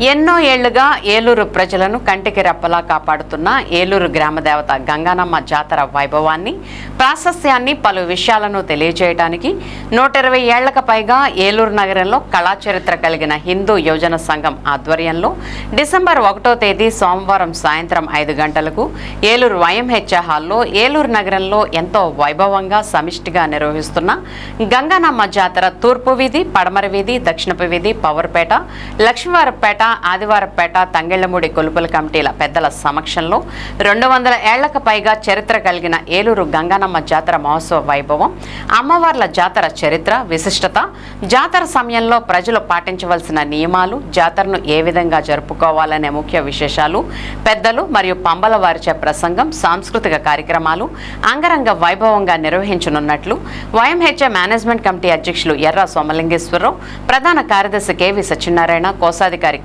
ఎన్నో ఏళ్ళుగా ఏలూరు ప్రజలను కంటికి రెప్పలా కాపాడుతున్న ఏలూరు గ్రామదేవత గంగానమ్మ జాతర వైభవాన్ని ప్రాశస్యాన్ని పలు విషయాలను తెలియజేయడానికి నూట ఇరవై ఏళ్ళకు పైగా ఏలూరు నగరంలో కళాచరిత్ర కలిగిన హిందూ యోజన సంఘం ఆధ్వర్యంలో డిసెంబర్ ఒకటో తేదీ సోమవారం సాయంత్రం ఐదు గంటలకు ఏలూరు వైఎంహెచ్ హాల్లో ఏలూరు నగరంలో ఎంతో వైభవంగా సమిష్టిగా నిర్వహిస్తున్న గంగానమ్మ జాతర తూర్పు వీధి పడమర వీధి దక్షిణపు వీధి పవర్పేట లక్ష్మీవారపేట ఆదివారపేట తంగెళ్ళమూడి కొలుపుల కమిటీల పెద్దల సమక్షంలో రెండు వందల ఏళ్ళకు పైగా చరిత్ర కలిగిన ఏలూరు గంగానమ్మ జాతర మహోత్సవ వైభవం అమ్మవార్ల జాతర చరిత్ర విశిష్టత జాతర సమయంలో ప్రజలు పాటించవలసిన నియమాలు జాతరను ఏ విధంగా జరుపుకోవాలనే ముఖ్య విశేషాలు పెద్దలు మరియు పంబల వారిచే ప్రసంగం సాంస్కృతిక కార్యక్రమాలు అంగరంగ వైభవంగా నిర్వహించనున్నట్లు వైఎంహెచ్ఏ మేనేజ్మెంట్ కమిటీ అధ్యక్షులు ఎర్ర సోమలింగేశ్వరరావు ప్రధాన కార్యదర్శి కెవి సత్యనారాయణ కోశాధికారి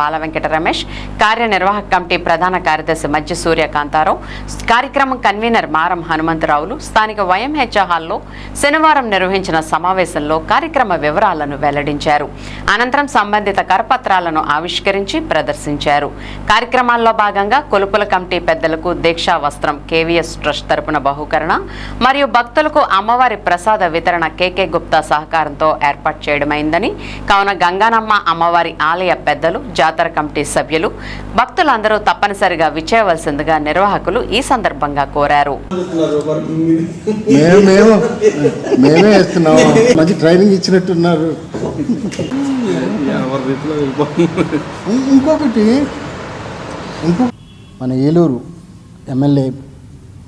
బాల వెంకట రమేష్ కార్యనిర్వాహక కమిటీ ప్రధాన కార్యదర్శి మధ్య సూర్యకాంతారావు కార్యక్రమం కన్వీనర్ మారం హనుమంతరావులు స్థానిక వైఎంహెచ్ హాల్లో శనివారం నిర్వహించిన సమావేశంలో కార్యక్రమ వివరాలను వెల్లడించారు. అనంతరం సంబంధిత కరపత్రాలను ఆవిష్కరించి ప్రదర్శించారు. కార్యక్రమాల్లో భాగంగా కొలుపుల కమిటీ పెద్దలకు దీక్షా వస్త్రం కేవీఎస్ ట్రస్ట్ తరపున బహుకరణ మరియు భక్తులకు అమ్మవారి ప్రసాద వితరణ కేకే గుప్తా సహకారంతో ఏర్పాటు చేయడమైందని కావున గంగానమ్మ అమ్మవారి ఆలయ పెద్దలు జాతర కమిటీ సభ్యులు భక్తులందరూ తప్పనిసరిగా విచ్చేయవలసిందిగా నిర్వాహకులు ఈ సందర్భంగా కోరారు. మేమే వేస్తున్నాము మంచి ట్రైనింగ్ ఇచ్చినట్టున్నారు. ఇంకొకటి ఇంకో మన ఏలూరు ఎమ్మెల్యే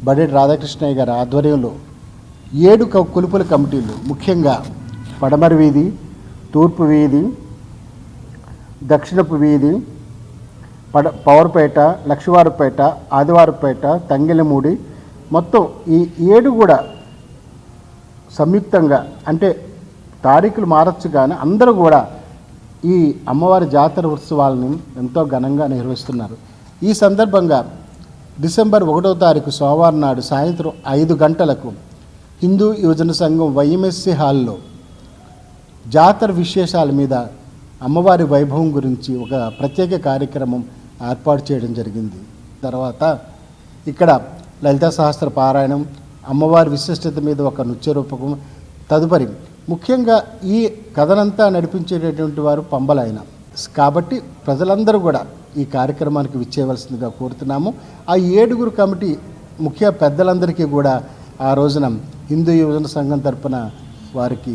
బడేటి రాధాకృష్ణయ్య గారి ఆధ్వర్యంలో ఏడు క- కొలుపుల కమిటీలు ముఖ్యంగా పడమర వీధి తూర్పు వీధి దక్షిణపు వీధి పడ పవర్పేట లక్షవారుపేట ఆదివారపేట తంగిలమూడి మొత్తం ఈ ఏడు కూడా సంయుక్తంగా అంటే తారీఖులు మారచ్చు కానీ అందరూ కూడా ఈ అమ్మవారి జాతర ఉత్సవాలను ఎంతో ఘనంగా నిర్వహిస్తున్నారు. ఈ సందర్భంగా డిసెంబర్ ఒకటో తారీఖు సోమవారం నాడు సాయంత్రం ఐదు గంటలకు హిందూ యువజన సంఘం వైఎంఎస్సి హాల్లో జాతర విశేషాల మీద అమ్మవారి వైభవం గురించి ఒక ప్రత్యేక కార్యక్రమం ఏర్పాటు చేయడం జరిగింది. తర్వాత ఇక్కడ లలితా సహస్ర పారాయణం అమ్మవారి విశిష్టత మీద ఒక నృత్య రూపకం తదుపరి ముఖ్యంగా ఈ కథనంతా నడిపించేటటువంటి వారు పంబలైన కాబట్టి ప్రజలందరూ కూడా ఈ కార్యక్రమానికి విచ్చేయవలసిందిగా కోరుతున్నాము. ఆ ఏడుగురు కమిటీ ముఖ్య పెద్దలందరికీ కూడా ఆ రోజున హిందూ యువజన సంఘం తరపున వారికి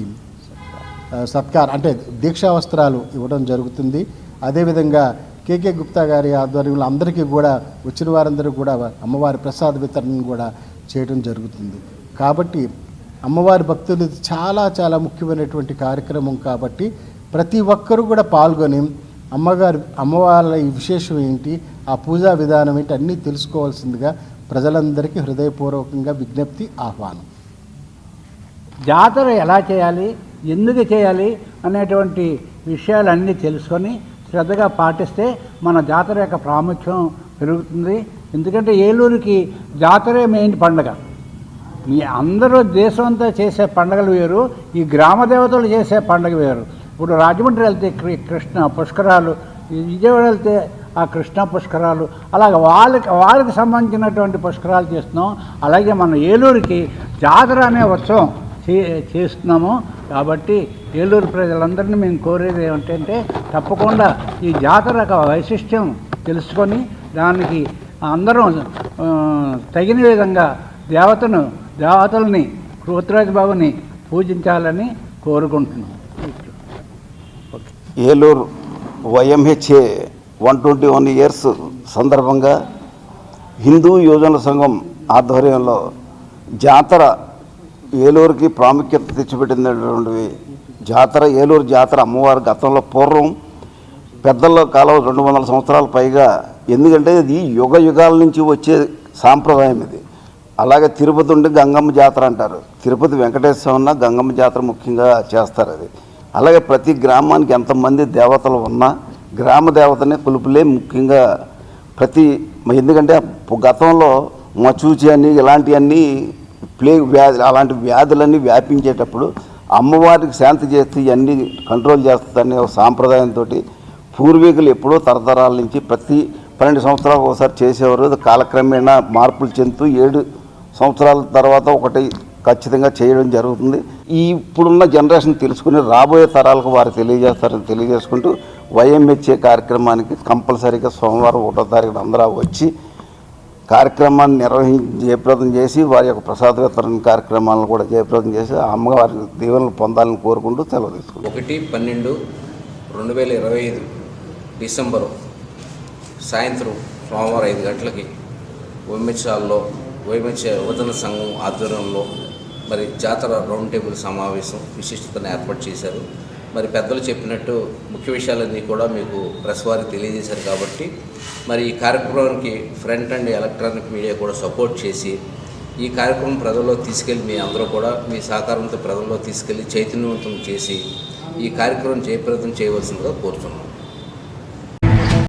సత్కార్ అంటే దీక్షా వస్త్రాలు ఇవ్వడం జరుగుతుంది. అదేవిధంగా కేకే గుప్తా గారి ఆధ్వర్యంలో అందరికీ కూడా వచ్చిన వారందరూ కూడా అమ్మవారి ప్రసాద వితరణ కూడా చేయడం జరుగుతుంది. కాబట్టి అమ్మవారి భక్తులు చాలా చాలా ముఖ్యమైనటువంటి కార్యక్రమం కాబట్టి ప్రతి ఒక్కరూ కూడా పాల్గొని అమ్మగారి అమ్మవారి విశేషం ఏంటి ఆ పూజా విధానం ఏంటి అన్నీ తెలుసుకోవాల్సిందిగా ప్రజలందరికీ హృదయపూర్వకంగా విజ్ఞప్తి ఆహ్వానం. జాతర ఎలా చేయాలి? ఎందుకు చేయాలి అనేటువంటి విషయాలన్నీ తెలుసుకొని శ్రద్ధగా పాటిస్తే మన జాతర యొక్క ప్రాముఖ్యం పెరుగుతుంది. ఎందుకంటే ఏలూరుకి జాతరే మెయిన్ పండగ. మీ అందరూ దేశం అంతా చేసే పండగలు వేరు ఈ గ్రామ దేవతలు చేసే పండగ వేరు. ఇప్పుడు రాజమండ్రి వెళ్తే కృష్ణ పుష్కరాలు విజయవాడ వెళ్తే ఆ కృష్ణ పుష్కరాలు అలాగే వాళ్ళకి వాళ్ళకి సంబంధించినటువంటి పుష్కరాలు చేస్తున్నాం. అలాగే మన ఏలూరుకి జాతర అనే ఉత్సవం చే చేస్తున్నాము. కాబట్టి ఏలూరు ప్రజలందరినీ మేము కోరేది ఏమిటంటే తప్పకుండా ఈ జాతర యొక్క వైశిష్ట్యం తెలుసుకొని దానికి అందరం తగిన విధంగా దేవతను దేవతల్ని కృతరాజ బాబుని పూజించాలని కోరుకుంటున్నాం. Eluru YMHA one twenty one years సందర్భంగా హిందూ యోజన సంఘం ఆధ్వర్యంలో జాతర ఏలూరుకి ప్రాముఖ్యత తెచ్చిపెట్టినటువంటివి జాతర ఏలూరు జాతర అమ్మవారి గతంలో పూర్వం పెద్దల కాలం రెండు వందల సంవత్సరాల పైగా. ఎందుకంటే ఇది యుగ యుగాల నుంచి వచ్చే సాంప్రదాయం ఇది. అలాగే తిరుపతి ఉండి గంగమ్మ జాతర అంటారు. తిరుపతి వెంకటేశ్వర ఉన్న గంగమ్మ జాతర ముఖ్యంగా చేస్తారు అది. అలాగే ప్రతి గ్రామానికి ఎంతమంది దేవతలు ఉన్నా గ్రామ దేవతనే కులుపులే ముఖ్యంగా ప్రతి ఎందుకంటే గతంలో మచూచి అని ఇలాంటివన్నీ ప్లేగ్ వ్యాధులు అలాంటి వ్యాధులన్నీ వ్యాపించేటప్పుడు అమ్మవారికి శాంతి చేస్తే ఇవన్నీ కంట్రోల్ చేస్తుందనే ఒక సాంప్రదాయంతో పూర్వీకులు ఎప్పుడో తరతరాల నుంచి ప్రతి పన్నెండు సంవత్సరాలకు ఒకసారి చేసేవారు. అది కాలక్రమేణా మార్పులు చెందుతూ ఏడు సంవత్సరాల తర్వాత ఒకటి ఖచ్చితంగా చేయడం జరుగుతుంది. ఈ ఇప్పుడున్న జనరేషన్ తెలుసుకుని రాబోయే తరాలకు వారు తెలియజేస్తారని తెలియజేసుకుంటూ వైఎంహెచ్ఏ కార్యక్రమానికి కంపల్సరీగా సోమవారం ఒకటో తారీఖున అందరూ వచ్చి కార్యక్రమాన్ని నిర్వహించి జయప్రదం చేసి వారి యొక్క ప్రసాద వితరణ కార్యక్రమాలను కూడా జయప్రదం చేసి అమ్మవారి దీవెనలు పొందాలని కోరుకుంటూ సెలవు తీసుకుంటాం ఒకటి పన్నెండు రెండు వేల ఇరవై ఐదు డిసెంబరు సాయంత్రం సోమవారం ఐదు గంటలకి వైమెచ్ హాల్లో వైమెచ్ యువజన సంఘం ఆధ్వర్యంలో మరి జాతర రౌండ్ టేబుల్ సమావేశం విశిష్టతను ఏర్పాటు చేశారు. మరి పెద్దలు చెప్పినట్టు ముఖ్య విషయాలన్నీ కూడా మీకు ప్రెస్ వారికి తెలియజేశారు కాబట్టి మరి ఈ కార్యక్రమానికి ఫ్రంట్ అండ్ ఎలక్ట్రానిక్ మీడియా కూడా సపోర్ట్ చేసి ఈ కార్యక్రమం ప్రజల్లో తీసుకెళ్ళి మీ అందరూ కూడా మీ సహకారంతో ప్రజల్లో తీసుకెళ్ళి చైతన్యవంతం చేసి ఈ కార్యక్రమం జయప్రదం చేయవలసిందిగా కోరుతున్నాం